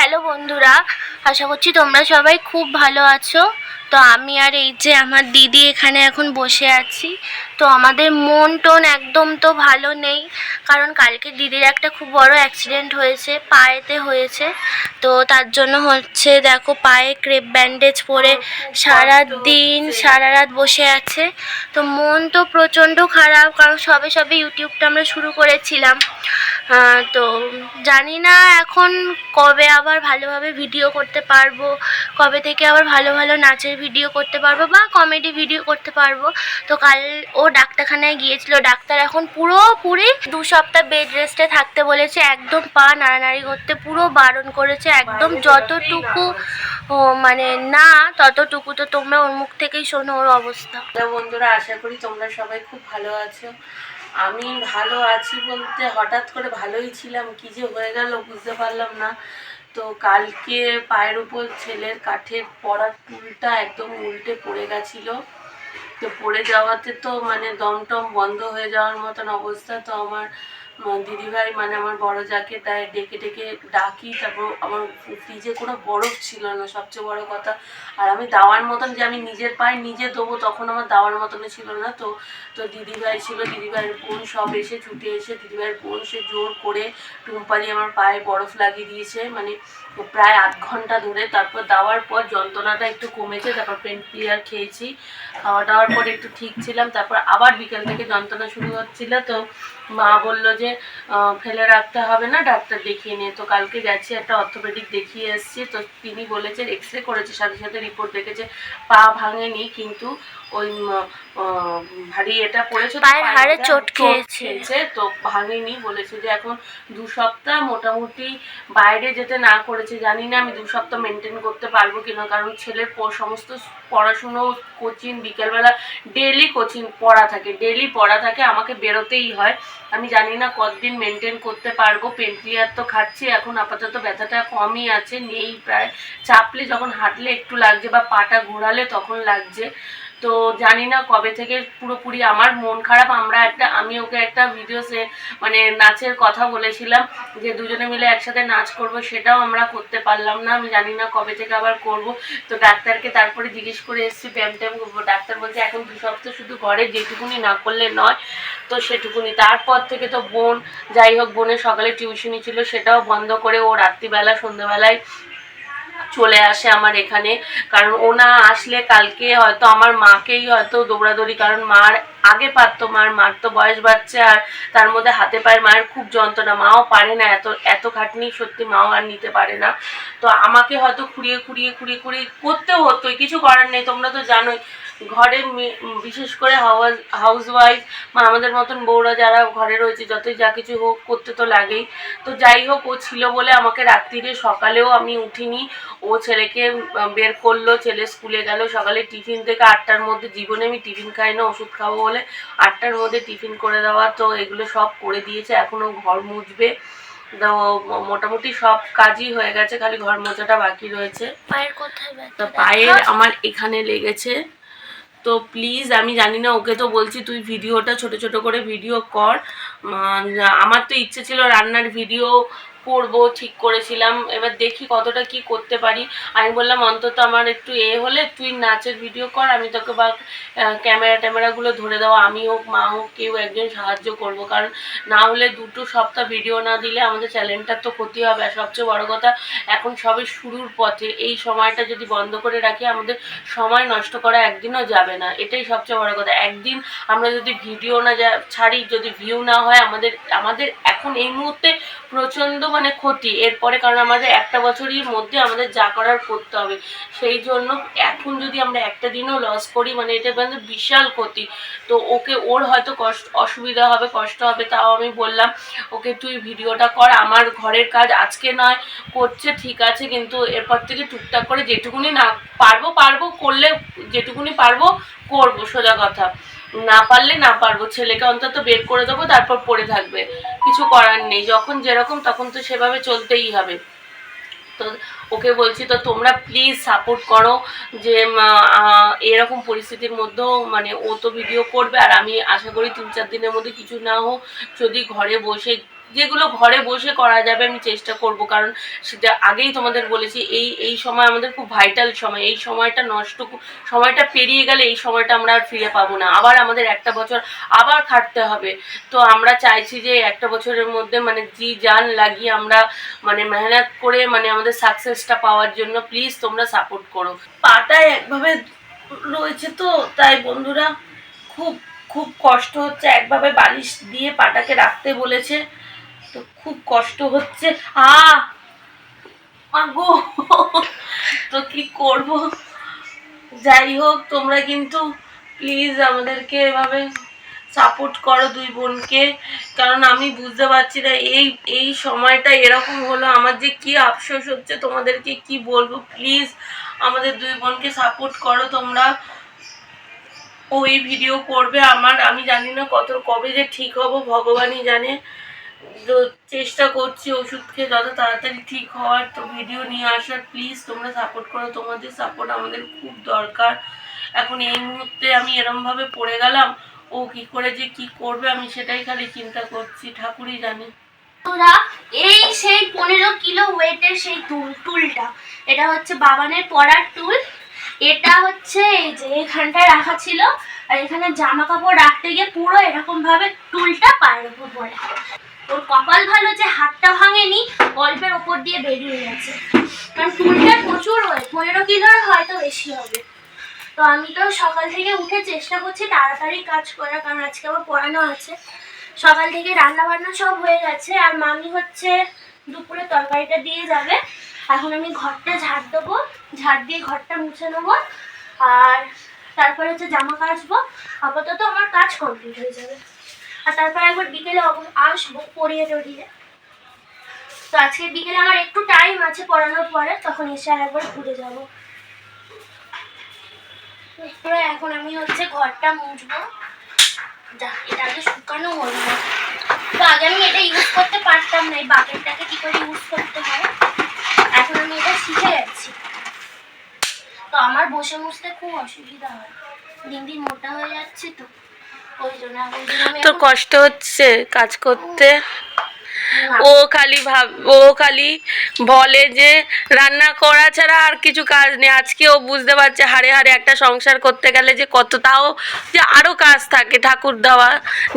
Hello বন্ধুরা, আশা করছি তোমরা সবাই খুব ভালো আছো। তো আমি আর এই যে আমার দিদি এখানে এখন বসে আছি। তো আমাদের মন টোন একদম তো ভালো নেই, কারণ কালকে দিদির একটা খুব বড় অ্যাক্সিডেন্ট হয়েছে, পায়েতে হয়েছে। তো তার জন্য হচ্ছে, দেখো পায়ে ক্রেপ ব্যান্ডেজ পরে সারা দিন সারা রাত বসে আছে। তো মন তো প্রচণ্ড খারাপ, কারণ সবে সবে ইউটিউবটা আমরা শুরু করেছিলাম। তো জানি না এখন কবে আবার ভালোভাবে ভিডিও করতে পারব কবে থেকে আবার ভালো ভালো নাচের ভিডিও করতে পারব বা কমেডি ভিডিও করতে পারব। তো কাল ও ডাক্তারখানায় গিয়েছিল ডাক্তার এখন পুরোপুরি দু সপ্তাহ বেড রেস্টে থাকতে বলেছে একদম পা নাড়ানাড়ি করতে পুরো বারণ করেছে একদম যতটুকু মানে না ততটুকু তো তোমরা ওর মুখ থেকেই শোনো ওর অবস্থা। বন্ধুরা আশা করি তোমরা সবাই খুব ভালো আছো। আমি ভালো আছি বলতে হঠাৎ করে ভালোই ছিলাম, কি যে হয়ে গেল বুঝতে পারলাম না। তো কালকে পায়ের উপর ছেলের কাঠের পড়ার টুলটা একদম উল্টে পড়ে গেছিল। তো পড়ে যাওয়াতে তো মানে দম টম বন্ধ হয়ে যাওয়ার মতন অবস্থা, তো আমার দিদিভাই মানে আমার বড় যাকে তাই ডেকে ডেকে ডাকি। তারপর আমার ফ্রিজে কোনো বরফ ছিল না, সবচেয়ে বড় কথা। আর আমি দাওয়ার মতন যে আমি নিজের পায়ে নিজে দেবো, তখন আমার দাওয়ার মতনই ছিল না তো। তো দিদিভাই ছিল, দিদিভাইয়ের বোন সব এসে ছুটে এসে, দিদিভাইয়ের বোন সে জোর করে টুম্পারি আমার পায়ে বরফ লাগিয়ে দিয়েছে। মানে প্রায় আধ ঘণ্টা ধরে তারপর দেওয়ার পর যন্ত্রণাটা একটু কমেছে, তারপর পেন ক্লিয়ার খেয়েছি, খাওয়া দাওয়ার পর একটু ঠিক ছিলাম, তারপর আবার বিকেল থেকে যন্ত্রণা শুরু হচ্ছিল, তো মা বলল যে ফেলে রাখতে হবে না, ডাক্তার দেখিয়ে নিয়ে, তো কালকে গেছি, একটা অর্থোপেডিক দেখিয়ে এসেছি, তো তিনি বলেছেন এক্স রে করেছে, সাথে সাথে রিপোর্ট দেখেছে, পা ভাঙেনি, কিন্তু ওই ভারী এটা পড়েছে তো পায়ের হাড়ে চোট খেয়েছে। তো ভাঙেনি বলেছে যে এখন দু সপ্তাহ মোটামুটি বাইরে যেতে না করেছে জানি না আমি দু সপ্তাহ মেনটেন করতে পারব কিনা কারণ ছেলের সমস্ত পড়াশুনো কোচিং বিকেলবেলা ডেলি কোচিং পড়া থাকে ডেলি পড়া থাকে আমাকে বেরোতেই হয় আমি জানি না কতদিন মেনটেন করতে পারব পেন ক্লিয়ার তো খাচ্ছি এখন আপাতত ব্যথাটা কমই আছে নেই প্রায় চাপলে যখন হাঁটলে একটু লাগছে বা পাটা ঘোরালে তখন লাগছে তো জানি না কবে থেকে পুরোপুরি আমার মন খারাপ। আমরা একটা, আমি ওকে একটা ভিডিও সে মানে নাচের কথা বলেছিলাম যে দুজনে মিলে একসাথে নাচ করব, সেটাও আমরা করতে পারলাম না। আমি জানি না কবে থেকে আবার করব। তো ডাক্তারকে তারপরে জিজ্ঞেস করে এসেছি ব্যায়াম ট্যাম করব? ডাক্তার বলছে, এখন দু সপ্তাহ শুধু ঘরে, যেটুকুনি না করলে নয়, তো সেটুকুনি। তারপর থেকে তো বোন, যাই হোক, বোনের সকালে টিউশনি ছিল, সেটাও বন্ধ করে ও রাত্রিবেলা, সন্ধ্যেবেলায় চলে আসে আমার এখানে। কারণ ওনা আসলে কালকে হয়তো আমার মাকেই হয়তো দৌড়াদৌড়ি, কারণ মার আগে পারতো মার মার তো বয়স বাড়ছে আর তার মধ্যে হাতে পায়ের মায়ের খুব যন্ত্রণা। মাও পারে না এত এত খাটনি সত্যি মাও আর নিতে পারে না। তো আমাকে হয়তো খুঁড়িয়ে খুঁড়িয়ে খুঁড়িয়ে খুঁড়িয়ে করতেও হতোই, কিছু করার নেই, তোমরা তো জানোই। ঘরে বিশেষ করে হাউস হাউস ওয়াইফ বা আমাদের মতন বউরা যারা ঘরে রয়েছে যতই যা কিছু হোক করতে তো লাগেই। তো যাই হোক ও ছিল বলে আমাকে রাত্রিরে সকালেও আমি উঠিনি। ও ছেলেকে বের করল ছেলে স্কুলে গেল। সকালে টিফিন থেকে আটটার মধ্যে জীবনে আমি টিফিন খাই না ওষুধ খাব বলে আটটার মধ্যে টিফিন করে দেওয়া। তো এগুলো সব করে দিয়েছে এখনও ঘর মুছবে। তো মোটামুটি সব কাজই হয়ে গেছে খালি ঘর মোছাটা বাকি রয়েছে। পায়ের কোথায় পায়ের আমার এখানে লেগেছে। তো প্লিজ আমি জানি না, ওকে তো বলছি তুই ভিডিওটা ছোট ছোট করে ভিডিও কর। আমার তো ইচ্ছে ছিল রান্নার ভিডিও করব, ঠিক করেছিলাম। এবার দেখি কতটা কি করতে পারি। আমি বললাম, অন্তত আমার একটু এ হলে তুই নাচের ভিডিও কর, আমি তোকে বা ক্যামেরা ট্যামেরাগুলো ধরে দেওয়া আমি হোক, মা হোক, কেউ একজন সাহায্য করব। কারণ না হলে দুটো সপ্তাহ ভিডিও না দিলে আমাদের চ্যানেলটার তো ক্ষতি হবে। আর সবচেয়ে বড় কথা, এখন সবে শুরুর পথে। এই সময়টা যদি বন্ধ করে রাখি, আমাদের সময় নষ্ট করা একদিনও যাবে না। এটাই সবচেয়ে বড় কথা। একদিন আমরা যদি ভিডিও না যা, ছাড়ি, যদি ভিউ না হয়, আমাদের আমাদের এখন এই মুহূর্তে প্রচণ্ড মানে ক্ষতি। এরপরে কারণ আমাদের একটা বছরের মধ্যে আমাদের যা করার করতে হবে। সেই জন্য এখন যদি আমরা একটা দিনও লস করি মানে এটা মানে বিশাল ক্ষতি। তো ওকে ওর হয়তো কষ্ট, অসুবিধা হবে, কষ্ট হবে, তাও আমি বললাম, ওকে তুই ভিডিওটা কর, আমার ঘরের কাজ আজকে নয়, করছে, ঠিক আছে, কিন্তু এরপর থেকে টুকটাক করে যেটুকুনি না, পারব পারব, করলে যেটুকুনি পারব, করব, সোজা কথা। না পারলে না পারব, ছেলেকে অন্তত বের করে দেবো, তারপর পড়ে থাকবে। কিছু করার নেই, যখন যেরকম তখন তো সেভাবে চলতেই হবে। তো ওকে বলছি, তো তোমরা প্লিজ সাপোর্ট করো যে এরকম পরিস্থিতির মধ্যেও মানে ও তো ভিডিও করবে, আর আমি আশা করি তিন চার দিনের মধ্যে কিছু না হোক, যদি ঘরে বসে যেগুলো ঘরে বসে করা যাবে আমি চেষ্টা করব, কারণ সেটা আগেই তোমাদের বলেছি, এই এই সময় আমাদের খুব ভাইটাল সময়, এই সময়টা নষ্ট সময়টা পেরিয়ে গেলে এই সময়টা আমরা আর ফিরে পাবো না। আবার আমাদের একটা বছর আবার খাটতে হবে। তো আমরা চাইছি যে একটা বছরের মধ্যে মানে জি জান লাগিয়ে আমরা মানে মেহনত করে মানে আমাদের সাকসেসটা পাওয়ার জন্য প্লিজ তোমরা সাপোর্ট করো। পাটায় একভাবে রয়েছে তো, তাই বন্ধুরা খুব খুব কষ্ট হচ্ছে। একভাবে বালিশ দিয়ে পাটাকে রাখতে বলেছে। তো খুব কষ্ট হচ্ছে। আ, আগো, তো কি করব? যাই হোক, তোমরা কিন্তু প্লিজ আমাদেরকে এভাবে সাপোর্ট করো দুই বোনকে। কারণ আমি বুঝতে পারছি না, এই এই সময়টা এরকম হলো, আমার যে কি আফসোস হচ্ছে, তোমাদেরকে কি বলব? প্লিজ আমাদের দুই বোনকে সাপোর্ট করো তোমরা। ওই ভিডিও করবে আমার, আমি জানি না কত, কবে যে ঠিক হব, ভগবানই জানে। চেষ্টা করছি ওষুধ খেয়ে যত তাড়াতাড়ি ঠিক হওয়ার। তো ভিডিও নিয়ে আসার প্লিজ তোমরা সাপোর্ট করো। তোমাদের সাপোর্ট আমাদের খুব দরকার। এখন এই মুহূর্তে আমি এরমভাবে পড়ে গেলাম। ও কি করে যে কি করবে আমি সেটাই খালি চিন্তা করছি। ঠাকুরই জানে। তোরা এই সেই পনেরো কিলো ওয়েটের সেই টুল টুলটা এটা হচ্ছে বাবানের পড়ার টুল এটা হচ্ছে এই যে এখানটায় রাখা ছিল। আর এখানে জামা কাপড় রাখতে গিয়ে পুরো এরকম ভাবে টুলটা পায়ের উপর পড়ে। ওর কপাল ভালো যে হাতটা ভাঙেনি অল্পের ওপর দিয়ে বেরিয়ে গেছে। কারণ টুলটা প্রচুর হয়, পনেরো কিলোর হয়তো বেশি হবে। তো আমি তো সকাল থেকে উঠে চেষ্টা করছি তাড়াতাড়ি কাজ করার, কারণ আজকে আমার পড়ানো আছে। সকাল থেকে রান্না বান্না সব হয়ে গেছে, আর মামি হচ্ছে দুপুরে তরকারিটা দিয়ে যাবে। এখন আমি ঘরটা ঝাড় দেবো, ঝাড় দিয়ে ঘরটা মুছে নেব, আর তারপরে হচ্ছে জামা কাচবো। আপাতত আমার কাজ কমপ্লিট হয়ে যাবে। আর তারপরে একবার বিকেলে আসব, পড়িয়ে টড়িয়ে তো আজকে বিকেলে আমার একটু টাইম আছে পড়ানোর পরে, তখন এসে আর একবার ঘুরে যাব। এখন আমি হচ্ছে ঘরটা মুছবো। যা, এটা আগে শুকানো হলো। না তো আগে আমি এটা ইউজ করতে পারতাম না, এই বাকেটটাকে কি করে ইউজ করতে হয়? এখন আমি এটা শিখে যাচ্ছি। তো আমার বসে মুছতে খুব অসুবিধা হয়। দিন দিন মোটা হয়ে যাচ্ছে তো। তোর কষ্ট হচ্ছে কাজ করতে। ও খালি ভাব, ও খালি বলে যে রান্না করা ছাড়া আর কিছু কাজ নেই। আজকে ও বুঝতে পারছে হারে হারে একটা সংসার করতে গেলে যে কত তাও যে আরও কাজ থাকে ঠাকুর দেওয়া।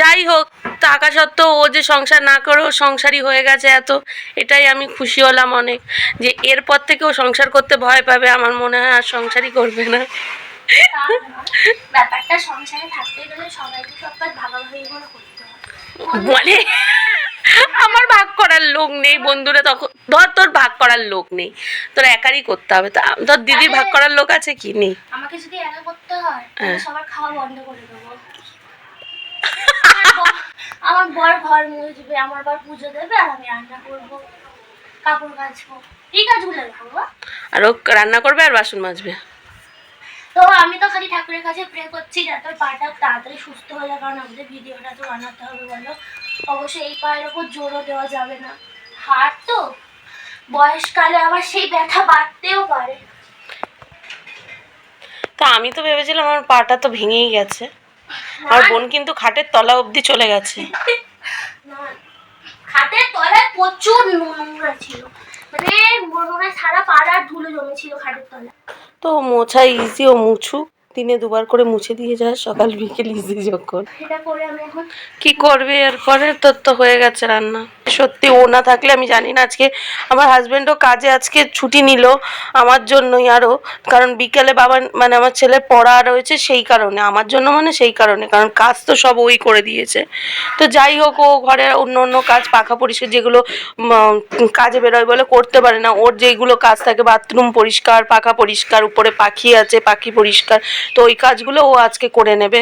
যাই হোক টাকা সত্ত্বেও ও যে সংসার না করেও সংসারই হয়ে গেছে এত। এটাই আমি খুশি হলাম অনেক। যে এরপর থেকে ও সংসার করতে ভয় পাবে, আমার মনে হয় আর সংসারই করবে না। ব্যাপারটা সংসারে থাকতে গেলে সবাইকে সব কাজ ভাগাভাগি করে করতে হয়। মানে আমার ভাগ করার লোক নেই বন্ধুরা তখন ধর তোর ভাগ করার লোক নেই। তোর একারই করতে হবে। তা ধর দিদির ভাগ করার লোক আছে কি? নেই। আমাকে যদি একা করতে হয় হ্যাঁ। সবার খাওয়া বন্ধ করে দেবো। আমার বর ঘর মুছবে আমার বর পুজো দেবে আর আমি রান্না করব কাপড় কাচবো। এই কাজগুলো করব। আর ও রান্না করবে আর বাসন মাজবে? তো আমি তো খালি ঠাকুরের কাছে প্রে করছি যাতে পাটা তাড়াতাড়ি সুস্থ হয়ে যায় কারণ আমাদের ভিডিওটা তো বানাতে হবে বলো। অবশ্যই এই পায়ের ওপর জোরও দেওয়া যাবে না। হাট তো বয়সকালে আবার সেই ব্যথা বাড়তেও পারে। তা আমি তো ভেবেছিলাম আমার পাটা তো ভেঙেই গেছে। আর বোন কিন্তু খাটের তলা অবধি চলে গেছে। খাটের তলায় প্রচুর নোংরা ছিল। মানে হয় সারা পাড়ার ধুলো জমেছিল খাটের তলায়। তো মোছা ইজি ও মুছু দিনে দুবার করে মুছে দিয়ে যায় সকাল বিকেল ইজি যখন। কি করবে এরপরে? তোর তো হয়ে গেছে রান্না। সত্যি ও না থাকলে আমি জানি না আজকে আমার হাজবেন্ডও কাজে আজকে ছুটি নিল আমার জন্যই আরও কারণ বিকেলে বাবা মানে আমার ছেলে পড়া রয়েছে সেই কারণে, আমার জন্য মানে সেই কারণে। কারণ কাজ তো সব ওই করে দিয়েছে। তো যাই হোক, ও ঘরের অন্য অন্য কাজ, পাখা পরিষ্কার যেগুলো কাজে বেরোয় বলে করতে পারে না। ওর যেগুলো কাজ থাকে বাথরুম পরিষ্কার, পাখা পরিষ্কার, উপরে পাখি আছে, পাখি পরিষ্কার, তো ওই কাজগুলো ও আজকে করে নেবে।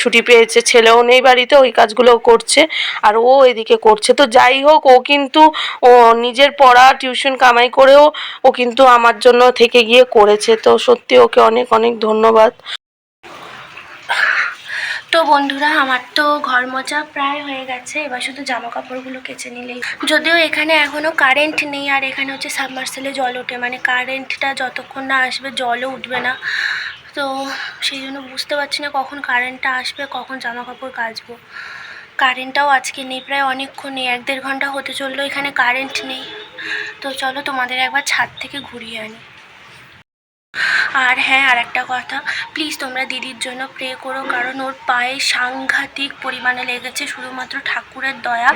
ছুটি পেয়েছে, ছেলেও নেই বাড়িতে, ওই কাজগুলো করছে, আর ও এদিকে করছে। তো যাই হোক, ও কিন্তু, ও নিজের পড়া, টিউশন কামাই করেও ও কিন্তু আমার জন্য থেকে গিয়ে করেছে। তো সত্যি ওকে অনেক অনেক ধন্যবাদ। তো বন্ধুরা, আমার তো ঘর মোচা প্রায় হয়ে গেছে, এবার শুধু জামা কাপড়গুলো কেচে নিলেই। যদিও এখানে এখনও কারেন্ট নেই, আর এখানে হচ্ছে সাবমার্সেলে জল ওঠে মানে কারেন্টটা যতক্ষণ না আসবে, জলও উঠবে না। তো সেই জন্য বুঝতে পারছি না কখন কারেন্টটা আসবে, কখন জামা কাপড় কাচবো। কারেন্টটাও আজকে নেই, প্রায় অনেকক্ষণ নেই, এক দেড় ঘণ্টা হতে চলল, এখানে কারেন্ট নেই। তো চলো তোমাদের একবার ছাদ থেকে ঘুরিয়ে আনি। আর হ্যাঁ আর একটা কথা প্লিজ তোমরা দিদির জন্য প্রে করো, কারণ ওর পায়ে সাংঘাতিক পরিমাণে লেগেছে, শুধুমাত্র ঠাকুরের দয়া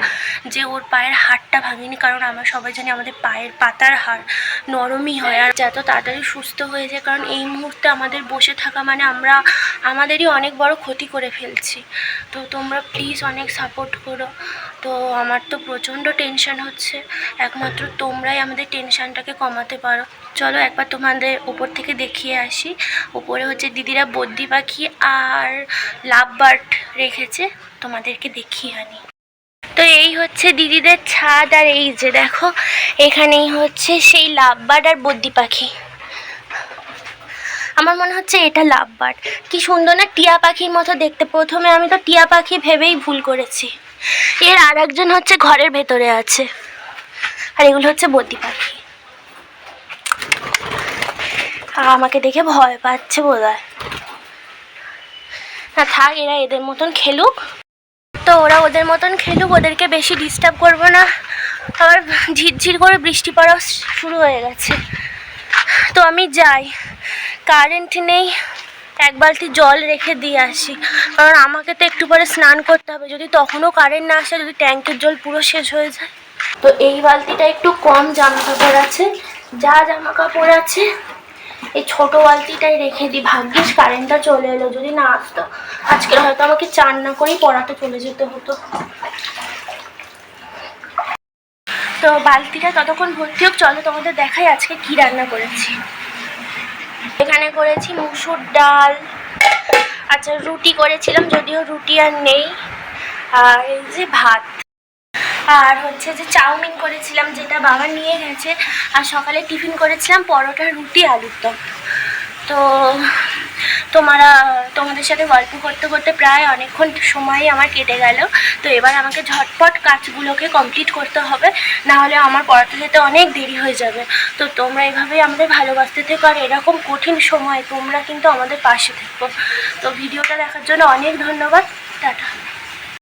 যে ওর পায়ের হাড়টা ভাঙেনি, কারণ আমরা সবাই জানি আমাদের পায়ের পাতার হাড় নরমই হয় আর যত তাড়াতাড়ি সুস্থ হয়ে যায়, কারণ এই মুহূর্তে আমাদের বসে থাকা মানে আমরা আমাদেরই অনেক বড় ক্ষতি করে ফেলছি। তো তোমরা প্লিজ অনেক সাপোর্ট করো। তো আমার তো প্রচণ্ড টেনশন হচ্ছে। একমাত্র তোমরাই আমাদের টেনশনটাকে কমাতে পারো। চলো একবার তোমাদের উপর থেকে দেখিয়ে আসি। উপরে হচ্ছে দিদিরা বদ্যি পাখি আর লাভ বার্ড রেখেছে। তোমাদেরকে দেখিয়ে আনি। তো এই হচ্ছে দিদিদের ছাদ আর এই যে দেখো, এখানেই হচ্ছে সেই লাভ বার্ড আর বদ্যি পাখি। আমার মনে হচ্ছে এটা লাভ বার্ড কি সুন্দর না টিয়া পাখির মতো দেখতে। প্রথমে আমি তো টিয়া পাখি ভেবেই ভুল করেছি। এর আর একজন হচ্ছে ঘরের ভেতরে আছে। আর এগুলো হচ্ছে বদ্যি পাখি। আমাকে দেখে ভয় পাচ্ছে বোধ হয় না থাক, এরা এদের মতন খেলুক। তো ওরা ওদের মতন খেলুক, ওদেরকে বেশি ডিস্টার্ব করব না। আবার ঝিরঝির করে বৃষ্টি পড়া শুরু হয়ে গেছে। তো আমি যাই। কারেন্ট নেই, এক বালতি জল রেখে দিয়ে আসি। কারণ আমাকে তো একটু পরে স্নান করতে হবে। যদি তখনও কারেন্ট না আসে, যদি ট্যাঙ্কের জল পুরো শেষ হয়ে যায়। তো এই বালতিটা একটু কম জামা কাপড় আছে। যা জামা কাপড় আছে এই ছোট বালতিটাই রেখে দিই ভাগ্যিস কারেন্টটা চলে এলো, যদি না আসতো। আজকে হয়তো আমাকে চান না করেই পড়াতে চলে যেতে হতো। তো বালতিটা ততক্ষণ ভর্তি হোক, চলো তোমাদের দেখাই আজকে কি রান্না করেছি। এখানে করেছি মুসুর ডাল। আচ্ছা রুটি করেছিলাম, যদিও রুটি আর নেই। আর এই যে ভাত। আর হচ্ছে যে চাউমিন করেছিলাম, যেটা বাবা নিয়ে গেছে। আর সকালে টিফিন করেছিলাম পরোটা, রুটি, আলুর দম। তো তোমরা, তোমাদের সাথে গল্প করতে করতে প্রায় অনেকক্ষণ সময় আমার কেটে গেল। তো এবার আমাকে ঝটপট কাজগুলোকে কমপ্লিট করতে হবে না হলে আমার পড়াতে যেতে অনেক দেরি হয়ে যাবে। তো তোমরা এভাবেই আমাদের ভালোবাসতে থেকো, আর এরকম কঠিন সময় তোমরা কিন্তু আমাদের পাশে থেকো। তো ভিডিওটা দেখার জন্য অনেক ধন্যবাদ। টাটা।